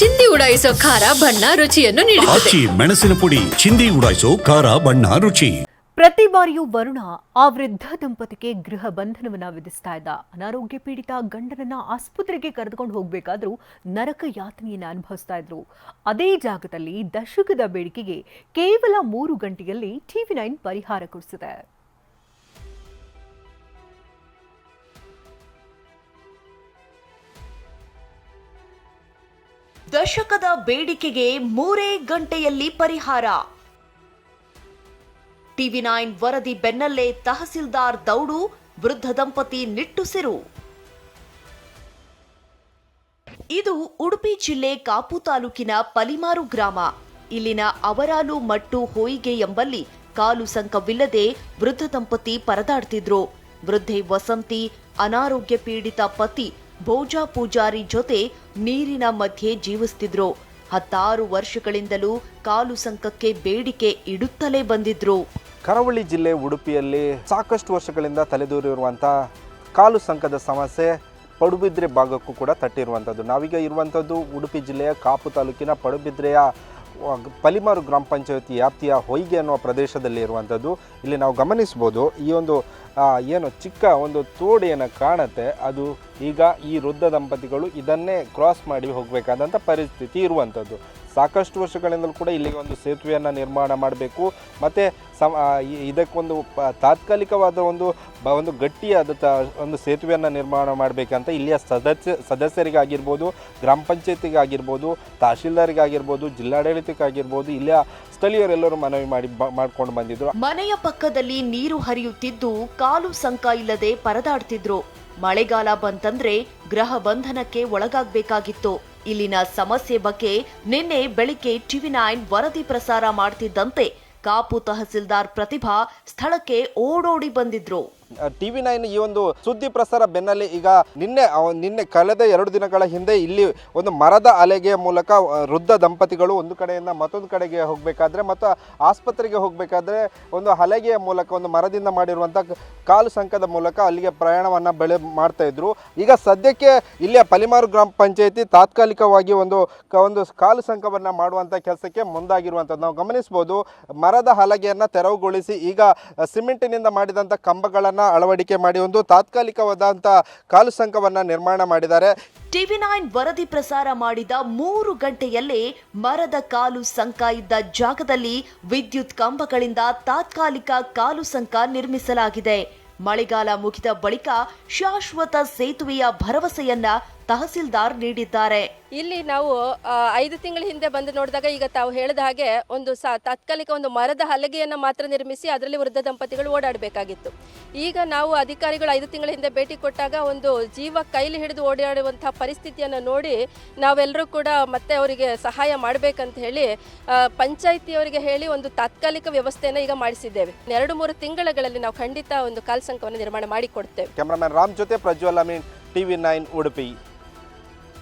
ಚಿಂದಿ ಉಡಾಯಿಸೋ ಖಾರ ಬಣ್ಣ ರುಚಿಯನ್ನು ನೀಡುತ್ತದೆ. ಆಚಿ ಮೆಣಸಿನ ಪುಡಿ ಚಿಂದಿ ಉಡಾಯಿಸೋ ಖಾರ ಬಣ್ಣ ರುಚಿ. ಪ್ರತಿ ಬಾರಿಯೂ ವರುಣ ಆ ವೃದ್ಧ ದಂಪತಿಗೆ ಗೃಹ ಬಂಧನವನ್ನ ವಿಧಿಸ್ತಾ ಇದ್ದ. ಅನಾರೋಗ್ಯ ಪೀಡಿತ ಗಂಡನನ್ನ ಆಸ್ಪತ್ರೆಗೆ ಕರೆದುಕೊಂಡು ಹೋಗ್ಬೇಕಾದ್ರೂ ನರಕ ಯಾತನೆಯನ್ನು ಅನುಭವಿಸ್ತಾ ಇದ್ರು. ಅದೇ ಜಾಗದಲ್ಲಿ ದಶಕದ ಬೇಡಿಕೆಗೆ ಕೇವಲ ಮೂರು ಗಂಟೆಯಲ್ಲಿ ಟಿವಿ ನೈನ್ ಪರಿಹಾರ ಕೊಡಿಸಿದೆ. ದಶಕದ ಬೇಡಿಕೆಗೆ ಮೂರೇ ಗಂಟೆಯಲ್ಲಿ ಪರಿಹಾರ. ಟಿವಿ ನೈನ್ ವರದಿ ಬೆನ್ನಲ್ಲೇ ತಹಸೀಲ್ದಾರ್ ದೌಡು, ವೃದ್ಧ ದಂಪತಿ ನಿಟ್ಟುಸಿರು ಇದು ಉಡುಪಿ ಜಿಲ್ಲೆ ಕಾಪು ತಾಲೂಕಿನ ಪಲಿಮಾರು ಗ್ರಾಮ. ಇಲ್ಲಿನ ಅವರಾಲು ಮಟ್ಟು ಹೋಯಿಗೆ ಎಂಬಲ್ಲಿ ಕಾಲು ಸಂಕವಿಲ್ಲದೆ ವೃದ್ಧ ದಂಪತಿ ಪರದಾಡ್ತಿದ್ರು. ವೃದ್ಧೆ ವಸಂತಿ, ಅನಾರೋಗ್ಯ ಪೀಡಿತ ಪತಿ ಭೋಜಾ ಪೂಜಾರಿ ಜೊತೆ ನೀರಿನ ಮಧ್ಯೆ ಜೀವಿಸ್ತಿದ್ರು. ಹತ್ತಾರು ವರ್ಷಗಳಿಂದಲೂ ಕಾಲು ಸಂಕಕ್ಕೆ ಬೇಡಿಕೆ ಇಡುತ್ತಲೇ ಬಂದಿದ್ರು. ಕರಾವಳಿ ಜಿಲ್ಲೆ ಉಡುಪಿಯಲ್ಲಿ ಸಾಕಷ್ಟು ವರ್ಷಗಳಿಂದ ತಲೆದೋರಿರುವಂತಹ ಕಾಲು ಸಂಕದ ಸಮಸ್ಯೆ ಪಡುಬಿದ್ರೆ ಭಾಗಕ್ಕೂ ಕೂಡ ತಟ್ಟಿರುವಂಥದ್ದು. ನಾವೀಗ ಇರುವಂಥದ್ದು ಉಡುಪಿ ಜಿಲ್ಲೆಯ ಕಾಪು ತಾಲೂಕಿನ ಪಡುಬಿದ್ರೆಯ ಪಲಿಮಾರು ಗ್ರಾಮ ಪಂಚಾಯತಿ ವ್ಯಾಪ್ತಿಯ ಹೊಯ್ಗೆ ಅನ್ನುವ ಪ್ರದೇಶದಲ್ಲಿ ಇರುವಂಥದ್ದು. ಇಲ್ಲಿ ನಾವು ಗಮನಿಸ್ಬೋದು, ಈ ಒಂದು ಏನು ಚಿಕ್ಕ ಒಂದು ತೋಡೆಯನ್ನು ಕಾಣುತ್ತೆ. ಅದು ಈಗ ಈ ವೃದ್ಧ ದಂಪತಿಗಳು ಇದನ್ನೇ ಕ್ರಾಸ್ ಮಾಡಿ ಹೋಗಬೇಕಾದಂಥ ಪರಿಸ್ಥಿತಿ ಇರುವಂಥದ್ದು. ಸಾಕಷ್ಟು ವರ್ಷಗಳಿಂದಲೂ ಕೂಡ ಇಲ್ಲಿಗೆ ಒಂದು ಸೇತುವೆಯನ್ನು ನಿರ್ಮಾಣ ಮಾಡಬೇಕು. ಮತ್ತು ಸಮ ಇದಕ್ಕೊಂದು ತಾತ್ಕಾಲಿಕವಾದ ಒಂದು ಬ ಒಂದು ಗಟ್ಟಿಯಾದ ತ ಒಂದು ಸೇತುವೆಯನ್ನು ನಿರ್ಮಾಣ ಮಾಡಬೇಕಂತ ಇಲ್ಲಿಯ ಸದಸ್ಯ ಸದಸ್ಯರಿಗಾಗಿರ್ಬೋದು, ಗ್ರಾಮ ಪಂಚಾಯತಿಗಾಗಿರ್ಬೋದು, ತಹಶೀಲ್ದಾರಿಗಾಗಿರ್ಬೋದು, ಜಿಲ್ಲಾಡಳಿತಕ್ಕಾಗಿರ್ಬೋದು, ಇಲ್ಲಿಯ ಸ್ಥಳೀಯರೆಲ್ಲರೂ ಮನವಿ ಮಾಡಿ ಮಾಡ್ಕೊಂಡು ಬಂದಿದ್ರು. ಮನೆಯ ಪಕ್ಕದಲ್ಲಿ ನೀರು ಹರಿಯುತ್ತಿದ್ದು ಕಾಲು ಸಂಕ ಇಲ್ಲದೆ ಪರದಾಡ್ತಿದ್ರು. ಮಳೆಗಾಲ ಬಂತಂದ್ರೆ ಗ್ರಹ ಬಂಧನಕ್ಕೆ ಒಳಗಾಗ್ಬೇಕಾಗಿತ್ತು. ಇಲ್ಲಿನ ಸಮಸ್ಯೆ ಬಗ್ಗೆ ನಿನ್ನೆ ಬೆಳಿಗ್ಗೆ ಟಿವಿ ನೈನ್ ವರದಿ ಪ್ರಸಾರ ಮಾಡ್ತಿದ್ದಂತೆ. ಕಾಪು ತಹಸೀಲ್ದಾರ್ ಪ್ರತಿಭಾ ಸ್ಥಳಕ್ಕೆ ಓಡೋಡಿ ಬಂದಿದ್ರು. ಟಿ ವಿ ನೈನ್ ಈ ಒಂದು ಸುದ್ದಿ ಪ್ರಸಾರ ಬೆನ್ನಲ್ಲೇ ಈಗ ನಿನ್ನೆ ನಿನ್ನೆ ಕಳೆದ ಎರಡು ದಿನಗಳ ಹಿಂದೆ ಇಲ್ಲಿ ಒಂದು ಮರದ ಅಲೆಗೆ ಮೂಲಕ ವೃದ್ಧ ದಂಪತಿಗಳು ಒಂದು ಕಡೆಯಿಂದ ಮತ್ತೊಂದು ಕಡೆಗೆ ಹೋಗಬೇಕಾದ್ರೆ ಮತ್ತು ಆಸ್ಪತ್ರೆಗೆ ಹೋಗಬೇಕಾದ್ರೆ ಒಂದು ಹಲಗೆಯ ಮೂಲಕ, ಒಂದು ಮರದಿಂದ ಮಾಡಿರುವಂಥ ಕಾಲು ಸಂಕದ ಮೂಲಕ ಅಲ್ಲಿಗೆ ಪ್ರಯಾಣವನ್ನು ಬೆಳೆ ಮಾಡ್ತಾ ಇದ್ರು. ಈಗ ಸದ್ಯಕ್ಕೆ ಇಲ್ಲಿಯ ಪಲಿಮಾರು ಗ್ರಾಮ ಪಂಚಾಯಿತಿ ತಾತ್ಕಾಲಿಕವಾಗಿ ಒಂದು ಒಂದು ಕಾಲು ಸಂಕವನ್ನು ಮಾಡುವಂಥ ಕೆಲಸಕ್ಕೆ ಮುಂದಾಗಿರುವಂಥದ್ದು. ನಾವು ಗಮನಿಸ್ಬೋದು, ಮರದ ಹಲಗೆಯನ್ನು ತೆರವುಗೊಳಿಸಿ ಈಗ ಸಿಮೆಂಟಿನಿಂದ ಮಾಡಿದಂಥ ಕಂಬಗಳನ್ನು ಅಳವಡಿಕೆ ಮಾಡಿ ಒಂದು ತಾತ್ಕಾಲಿಕವಾದಂಥ ಕಾಲು ಸಂಕವನ್ನು ನಿರ್ಮಾಣ ಮಾಡಿದ್ದಾರೆ. ಟಿವಿ ನೈನ್ ವರದಿ ಪ್ರಸಾರ ಮಾಡಿದ ಮೂರು ಗಂಟೆಯಲ್ಲೇ ಮರದ ಕಾಲು ಸಂಕ ಇದ್ದ ಜಾಗದಲ್ಲಿ ವಿದ್ಯುತ್ ಕಂಬಗಳಿಂದ ತಾತ್ಕಾಲಿಕ ಕಾಲು ಸಂಕ ನಿರ್ಮಿಸಲಾಗಿದೆ. ಮಳೆಗಾಲ ಮುಗಿದ ಬಳಿಕ ಶಾಶ್ವತ ಸೇತುವೆಯ ಭರವಸೆಯನ್ನ ತಹಸೀಲ್ದಾರ್ ನೀಡಿದ್ದಾರೆ. ಇಲ್ಲಿ ನಾವು ಐದು ತಿಂಗಳ ಹಿಂದೆ ಬಂದು ನೋಡಿದಾಗ ಈಗ ತಾವು ಹೇಳಿದ ಹಾಗೆ ಒಂದು ಸಾ ತಾತ್ಕಾಲಿಕ ಒಂದು ಮರದ ಹಲಗೆಯನ್ನು ಮಾತ್ರ ನಿರ್ಮಿಸಿ ಅದರಲ್ಲಿ ವೃದ್ಧ ದಂಪತಿಗಳು ಓಡಾಡಬೇಕಾಗಿತ್ತು. ಈಗ ನಾವು ಅಧಿಕಾರಿಗಳು ಐದು ತಿಂಗಳ ಹಿಂದೆ ಭೇಟಿ ಕೊಟ್ಟಾಗ ಒಂದು ಜೀವ ಕೈಲಿ ಹಿಡಿದು ಓಡಾಡುವಂತಹ ಪರಿಸ್ಥಿತಿಯನ್ನು ನೋಡಿ ನಾವೆಲ್ಲರೂ ಕೂಡ ಮತ್ತೆ ಅವರಿಗೆ ಸಹಾಯ ಮಾಡಬೇಕಂತ ಹೇಳಿ ಪಂಚಾಯಿತಿಯವರಿಗೆ ಹೇಳಿ ಒಂದು ತಾತ್ಕಾಲಿಕ ವ್ಯವಸ್ಥೆಯನ್ನು ಈಗ ಮಾಡಿಸಿದ್ದೇವೆ. ಎರಡು ಮೂರು ತಿಂಗಳಲ್ಲಿ ನಾವು ಖಂಡಿತ ಒಂದು ಕಾಲ್ಸಂಕವನ್ನು ನಿರ್ಮಾಣ ಮಾಡಿಕೊಡ್ತೇವೆ. ಕ್ಯಾಮ್ರಾಮನ್ ರಾಮ್ ಜೊತೆ ಪ್ರಜ್ವಲ್ ಅಮೀನ್ ಟಿವಿ ನೈನ್ ಉಡುಪಿ.